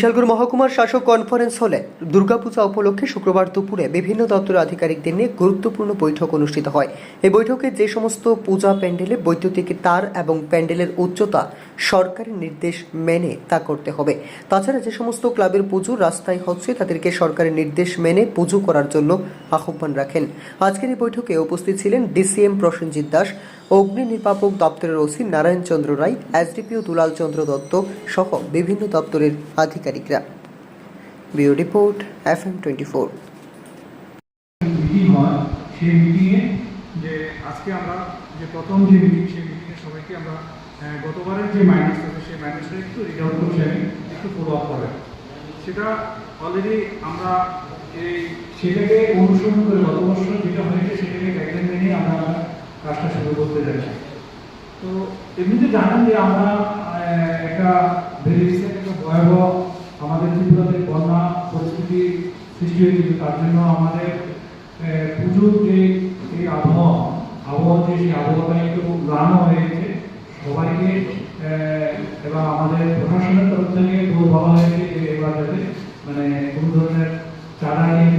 বিশালগড় মহকুমার শাসক কনফারেন্স হলে দুর্গাপূজা উপলক্ষে শুক্রবার দুপুরে বিভিন্ন দপ্তরের আধিকারিকদের নিয়ে গুরুত্বপূর্ণ বৈঠক অনুষ্ঠিত হয়। এই বৈঠকে যে সমস্ত পূজা প্যান্ডেলে বৈদ্যুতিক তার এবং প্যান্ডেলের উচ্চতা সরকারি নির্দেশ মেনে তা করতে হবে। তাছাড়া যে সমস্ত ক্লাবের পুজো রাস্তায় হচ্ছে, তাদেরকে সরকারি নির্দেশ মেনে পুজো করার জন্য আহ্বান রাখেন। আজকের এই বৈঠকে উপস্থিত ছিলেন ডিসিএম প্রসেনজিৎ দাস অগ্নি নির্বাপক দপ্তরের ওসি নারায়ণ চন্দ্র রায়, এসডিপিও দুলাল চন্দ্র দত্ত সহ বিভিন্ন দপ্তরের আধিকারিকরা। Bio report F M twenty four. যে আজকে আমরা যে প্রথম যে মিটিং সেই মিটিংয়ে সবাইকে আমরা গতবারের যে মাইনাস সেই মাইনাসটা একটু আউট করছি আমি, একটু ফলো আপ করে সেটা অলরেডি আমরা এই সেটাকে অনুসরণ করে গত বছর যেটা হয়েছে, সেটাকে গাইডলাইন মেনে আমরা করতে যাচ্ছি। তো এমনিতে জানেন যে আমরা একটা একটা ভয়াবহ আমাদের ত্রিপুরাতে বন্যা পরিস্থিতি সৃষ্টি হয়েছিল, তার জন্য আমাদের পুজোর যে এই আবহাওয়া আবহাওয়া যে সেই আবহাওয়াটা একটু গ্রামও হয়েছে, সবাইকে এবং আমাদের প্রশাসনের তরফ থেকে বলা হয়েছে যে এবার যাতে মানে কোনো ধরনের চাঁদা নিয়ে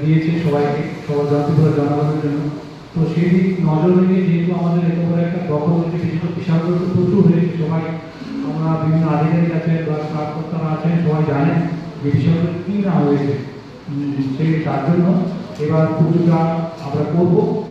দিয়েছে সবাইকে, সবার জাতিপুরের জনগণের জন্য। তো সেই দিক নজর রেখে যেহেতু আমাদের একেবারে একটা দখল হয়েছে বিশেষ বিশাল প্রচুর হয়েছে, সবাই আমরা বিভিন্ন আধিকারিক আছে বা কর্মকর্তারা আছেন, সবাই জানেন যে বিশাল কী না হয়েছে সেই তার জন্য এবার পুজোটা আমরা করব।